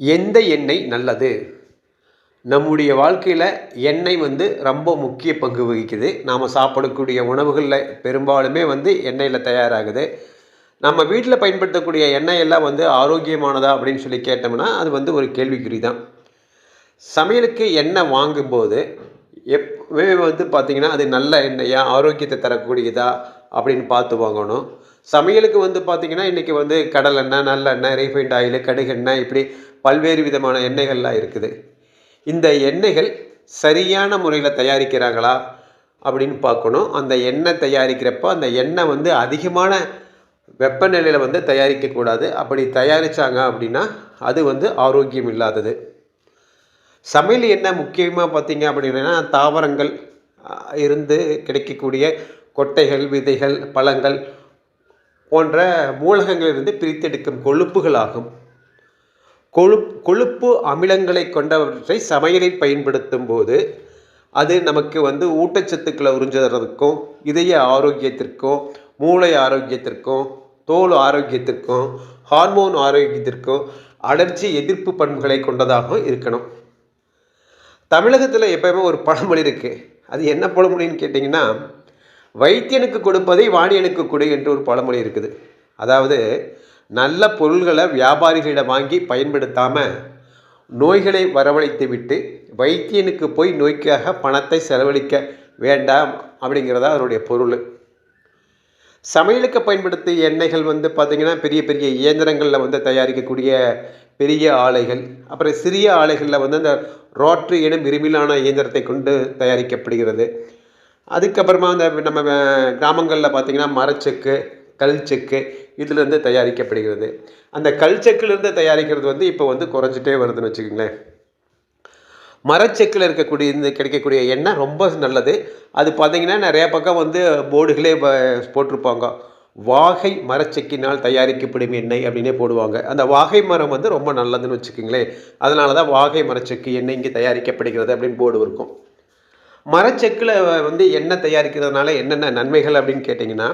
எந்த எண்ணெய் நல்லது? நம்முடைய வாழ்க்கையில் எண்ணெய் வந்து ரொம்ப முக்கிய பங்கு வகிக்குது. நாம் சாப்பிடக்கூடிய உணவுகளில் பெரும்பாலுமே வந்து எண்ணெயில் தயாராகுது. நம்ம வீட்டில் பயன்படுத்தக்கூடிய எண்ணெய் எல்லாம் வந்து ஆரோக்கியமானதா அப்படின்னு சொல்லி கேட்டோம்னா அது வந்து ஒரு கேள்விக்குறி தான் சமையலுக்கு எண்ணெய் வாங்கும்போது எப்பவுமே வந்து பார்த்திங்கன்னா அது நல்ல எண்ணெயா ஆரோக்கியத்தை தரக்கூடியதா அப்படின்னு பார்த்து வாங்கணும். சமையலுக்கு வந்து பார்த்திங்கன்னா இன்றைக்கி வந்து கடலெண்ணெய் நல்லெண்ணெய் ரீஃபைண்ட் ஆயில் கடுகெண்ணெய் இப்படி பல்வேறு விதமான எண்ணெய்கள்லாம் இருக்குது. இந்த எண்ணெய்கள் சரியான முறையில் தயாரிக்கிறாங்களா அப்படின்னு பார்க்கணும். அந்த எண்ணெய் தயாரிக்கிறப்போ அந்த எண்ணெய் வந்து அதிகமான வெப்பநிலையில் வந்து தயாரிக்கக்கூடாது அப்படி தயாரித்தாங்க அப்படின்னா அது வந்து ஆரோக்கியம் இல்லாதது. சமையல் எண்ணெய் முக்கியமாக பார்த்தீங்க அப்படின்னா தாவரங்கள் இருந்து கிடைக்கக்கூடிய கொட்டைகள் விதைகள் பழங்கள் போன்ற மூலகங்களிலிருந்து பிரித்தெடுக்கும் கொழுப்புகள் ஆகும். கொழுப் கொழுப்பு அமிலங்களை கொண்டவற்றை சமையலில் பயன்படுத்தும் போது அது நமக்கு வந்து ஊட்டச்சத்துக்களை உறிஞ்சுறதுக்கும் இதய ஆரோக்கியத்திற்கும் மூளை ஆரோக்கியத்திற்கும் தோல் ஆரோக்கியத்திற்கும் ஹார்மோன் ஆரோக்கியத்திற்கும் அலர்ஜி எதிர்ப்பு பண்புகளை கொண்டதாகவும் இருக்கணும். தமிழகத்தில் எப்பயுமே ஒரு பழமொழி இருக்குது அது என்ன பழமொழின்னு கேட்டிங்கன்னா வைத்தியனுக்கு கொடுப்பதை வாணியனுக்கு கொடு என்று ஒரு பழமொழி இருக்குது. அதாவது நல்ல பொருள்களை வியாபாரிகளிடம் வாங்கி பயன்படுத்தாமல் நோய்களை வரவழைத்து விட்டு வைத்தியனுக்கு போய் நோய்க்காக பணத்தை செலவழிக்க வேண்டாம் அப்படிங்கிறதா அதனுடைய பொருள். சமையலுக்கு பயன்படுத்திய எண்ணெய்கள் வந்து பார்த்திங்கன்னா பெரிய பெரிய இயந்திரங்களில் வந்து தயாரிக்கக்கூடிய பெரிய ஆலைகள் அப்புறம் சிறிய ஆலைகளில் வந்து அந்த ரோட்ரி எனும் விரும்பிலான இயந்திரத்தை கொண்டு தயாரிக்கப்படுகிறது. அதுக்கப்புறமா அந்த நம்ம கிராமங்களில் பார்த்திங்கன்னா மரச்செக்கு கல் செக்கு இதிலிருந்து தயாரிக்கப்படுகிறது. அந்த கல் செக்கிலிருந்து தயாரிக்கிறது வந்து இப்போ வந்து குறைஞ்சிட்டே வருதுன்னு வச்சுக்கோங்களேன். மரச்செக்கில் இருக்கக்கூடிய இந்த கிடைக்கக்கூடிய எண்ணெய் ரொம்ப நல்லது. அது பார்த்தீங்கன்னா நிறைய பக்கம் வந்து போர்டுகளே போட்டிருப்பாங்க. வாகை மரச்செக்கினால் தயாரிக்கப்படும் எண்ணெய் அப்படின்னே போடுவாங்க. அந்த வாகை மரம் வந்து ரொம்ப நல்லதுன்னு வச்சுக்கோங்களேன். அதனால தான் வாகை மரச்செக்கு எண்ணெய் இங்கே தயாரிக்கப்படுகிறது அப்படின்னு போர்டு இருக்கும். மரச்செக்கில் வந்து எண்ணெய் தயாரிக்கிறதுனால என்னென்ன நன்மைகள் அப்படின்னு கேட்டிங்கன்னா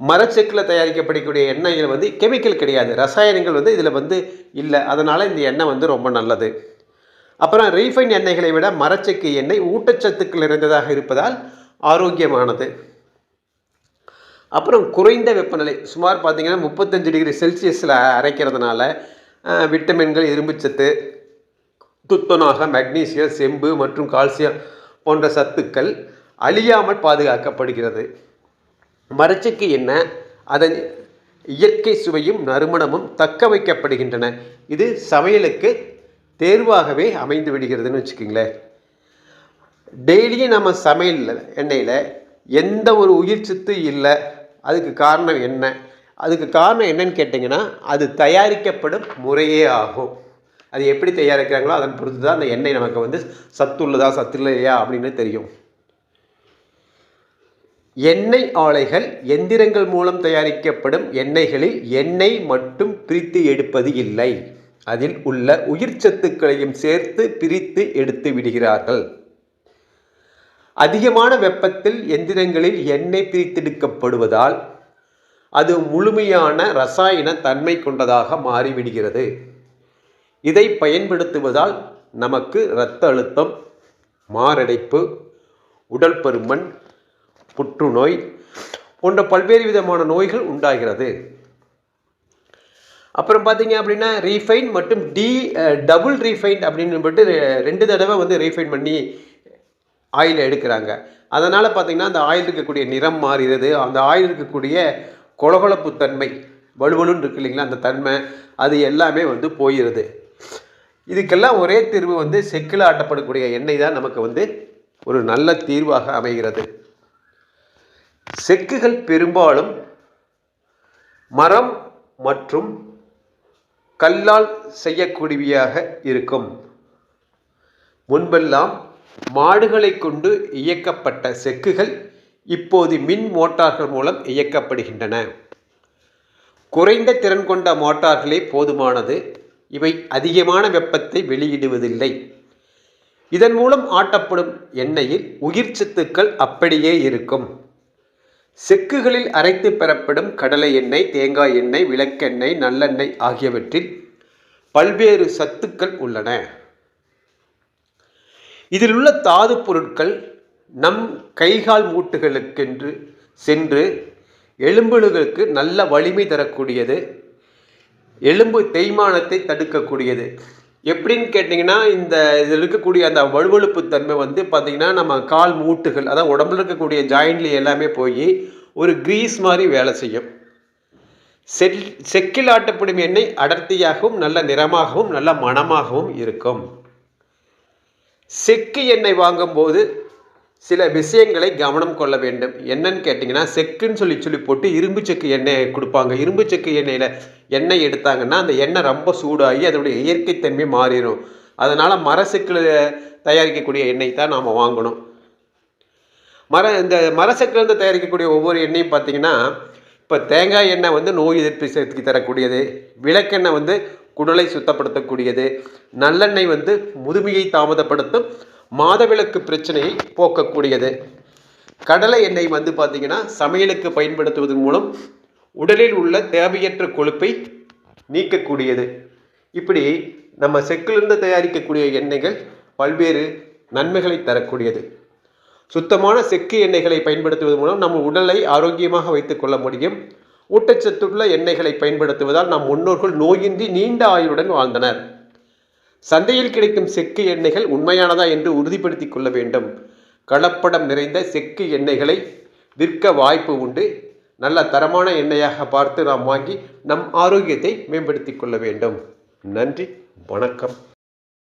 மரச்செக்கில் தயாரிக்கப்படக்கூடிய எண்ணெய்கள் வந்து கெமிக்கல் கிடையாது. ரசாயனங்கள் வந்து இதில் வந்து இல்லை. அதனால் இந்த எண்ணெய் வந்து ரொம்ப நல்லது. அப்புறம் ரீஃபைன் எண்ணெய்களை விட மரச்செக்கு எண்ணெய் ஊட்டச்சத்துக்கள் நிறைந்ததாக இருப்பதால் ஆரோக்கியமானது. அப்புறம் குறைந்த வெப்பநிலை சுமார் பார்த்திங்கன்னா முப்பத்தஞ்சு டிகிரி செல்சியஸில் அரைக்கிறதுனால விட்டமின்கள் இரும்புச்சத்து துத்தநாகம் மெக்னீசியம் செம்பு மற்றும் கால்சியம் போன்ற சத்துக்கள் அழியாமல் பாதுகாக்கப்படுகிறது. மரச்செக்கு என்ன? அதன் இயற்கை சுவையும் நறுமணமும் தக்க வைக்கப்படுகின்றன. இது சமையலுக்கு தேர்வாகவே அமைந்து விடுகிறதுன்னு வச்சுக்கோங்களேன். டெய்லியும் நம்ம சமையல் எண்ணெயில் எந்த ஒரு உயிர் சத்து இல்லை. அதுக்கு காரணம் என்ன? அதுக்கு காரணம் என்னன்னு கேட்டிங்கன்னா அது தயாரிக்கப்படும் முறையே ஆகும். அது எப்படி தயாரிக்கிறாங்களோ அதன் பொறுத்து தான் அந்த எண்ணெய் நமக்கு வந்து சத்துள்ளதா சத்து இல்லையா அப்படின்னு தெரியும். எண்ணெய் ஆலைகள் எந்திரங்கள் மூலம் தயாரிக்கப்படும் எண்ணெய்களில் எண்ணெய் மட்டும் பிரித்து எடுப்பது இல்லை. அதில் உள்ள உயிர் சத்துக்களையும் சேர்த்து பிரித்து எடுத்து விடுகிறார்கள். அதிகமான வெப்பத்தில் எந்திரங்களில் எண்ணெய் பிரித்தெடுக்கப்படுவதால் அது முழுமையான ரசாயன தன்மை கொண்டதாக மாறிவிடுகிறது. இதை பயன்படுத்துவதால் நமக்கு இரத்த அழுத்தம் மாரடைப்பு உடல் பருமன் புற்றுநோய் போன்ற பல்வேறு விதமான நோய்கள் உண்டாகிறது. அப்புறம் பார்த்தீங்க அப்படின்னா ரீஃபைன் மற்றும் டி டபுள் ரீஃபைன் அப்படின்னு ரெண்டு தடவை வந்து ரீஃபைன் பண்ணி ஆயில் எடுக்கிறாங்க. அதனால் பார்த்தீங்கன்னா அந்த ஆயில் இருக்கக்கூடிய நிறம் மாறுகிறது. அந்த ஆயில் இருக்கக்கூடிய கொலகொலப்பு தன்மை வலுவலுன்னு இருக்கு இல்லைங்களா அந்த தன்மை அது எல்லாமே வந்து போயிடுது இதுக்கெல்லாம் ஒரே தீர்வு வந்து செக்கில் ஆட்டப்படக்கூடிய எண்ணெய் தான் நமக்கு வந்து ஒரு நல்ல தீர்வாக அமைகிறது. செக்குகள் பெரும்பாலும் மரம் மற்றும் கல்லால் செய்யக்கூடியவையாக இருக்கும். முன்பெல்லாம் மாடுகளை கொண்டு இயக்கப்பட்ட செக்குகள் இப்போது மின் மோட்டார்கள் மூலம் இயக்கப்படுகின்றன. குறைந்த திறன் கொண்ட மோட்டார்களே போதுமானது. இவை அதிகமான வெப்பத்தை வெளியிடுவதில்லை. இதன் மூலம் ஆட்டப்படும் எண்ணெயில் உயிர் சத்துக்கள் அப்படியே இருக்கும். செக்குகளில் அரைத்து பெறப்படும் கடலை எண்ணெய் தேங்காய் எண்ணெய் விளக்கெண்ணெய் நல்லெண்ணெய் ஆகியவற்றில் பல்வேறு சத்துக்கள் உள்ளன. இதில் உள்ள தாது பொருட்கள் நம் கைகால் மூட்டுகளுக்கென்று சென்று எலும்புகளுக்கு நல்ல வலிமை தரக்கூடியது எலும்பு தேய்மானத்தை தடுக்கக்கூடியது. எப்படின்னு கேட்டிங்கன்னா இந்த இதில் இருக்கக்கூடிய அந்த வலுவழுப்பு தன்மை வந்து பார்த்திங்கன்னா நம்ம கால் மூட்டுகள் அதாவது உடம்புல இருக்கக்கூடிய ஜாயின்ட்லி எல்லாமே போய் ஒரு கிரீஸ் மாதிரி வேலை செய்யும். செல் செக்கில் ஆட்டப்படும் எண்ணெய் அடர்த்தியாகவும் நல்ல நிறமாகவும் நல்ல மணமாகவும் இருக்கும். செக்கு எண்ணெய் வாங்கும்போது சில விஷயங்களை கவனம் கொள்ள வேண்டும். என்னன்னு கேட்டிங்கன்னா செக்குன்னு சொல்லி சொல்லி போட்டு இரும்பு செக்கு எண்ணெய் கொடுப்பாங்க. இரும்பு செக்கு எண்ணெயில் எண்ணெய் எடுத்தாங்கன்னா அந்த எண்ணெய் ரொம்ப சூடாகி அதனுடைய இயற்கைத்தன்மை மாறிடும். அதனால் மரசெக்கில் தயாரிக்கக்கூடிய எண்ணெய் தான் நாம் வாங்கணும். மர இந்த மரசெக்கிலேருந்து தயாரிக்கக்கூடிய ஒவ்வொரு எண்ணெயும் பார்த்தீங்கன்னா இப்போ தேங்காய் எண்ணெய் வந்து நோய் எதிர்ப்பு சக்தி தரக்கூடியது. விளக்கெண்ணெய் வந்து குடலை சுத்தப்படுத்தக்கூடியது. நல்லெண்ணெய் வந்து முதுமையை தாமதப்படுத்தும். மாதவிலக்கு பிரச்சனையை போக்கக்கூடியது. கடலை எண்ணெய் வந்து பார்த்திங்கன்னா சமையலுக்கு பயன்படுத்துவதன் மூலம் உடலில் உள்ள தேவையற்ற கொழுப்பை நீக்கக்கூடியது. இப்படி நம்ம செக்கிலிருந்து தயாரிக்கக்கூடிய எண்ணெய்கள் பல்வேறு நன்மைகளை தரக்கூடியது. சுத்தமான செக்கு எண்ணெய்களை பயன்படுத்துவதன் மூலம் நம்ம உடலை ஆரோக்கியமாக வைத்துக்கொள்ள முடியும். ஊட்டச்சத்துள்ள எண்ணெய்களை பயன்படுத்துவதால் நம் முன்னோர்கள் நோயின்றி நீண்ட ஆயுளுடன் வாழ்ந்தனர். சந்தையில் கிடைக்கும் செக்கு எண்ணெய்கள் உண்மையானதா என்று உறுதிப்படுத்திக் கொள்ள வேண்டும். கலப்படம் நிறைந்த செக்கு எண்ணெய்களை விற்க வாய்ப்பு உண்டு. நல்ல தரமான எண்ணெயாக பார்த்து நாம் வாங்கி நம் ஆரோக்கியத்தை மேம்படுத்திக் கொள்ள வேண்டும். நன்றி வணக்கம்.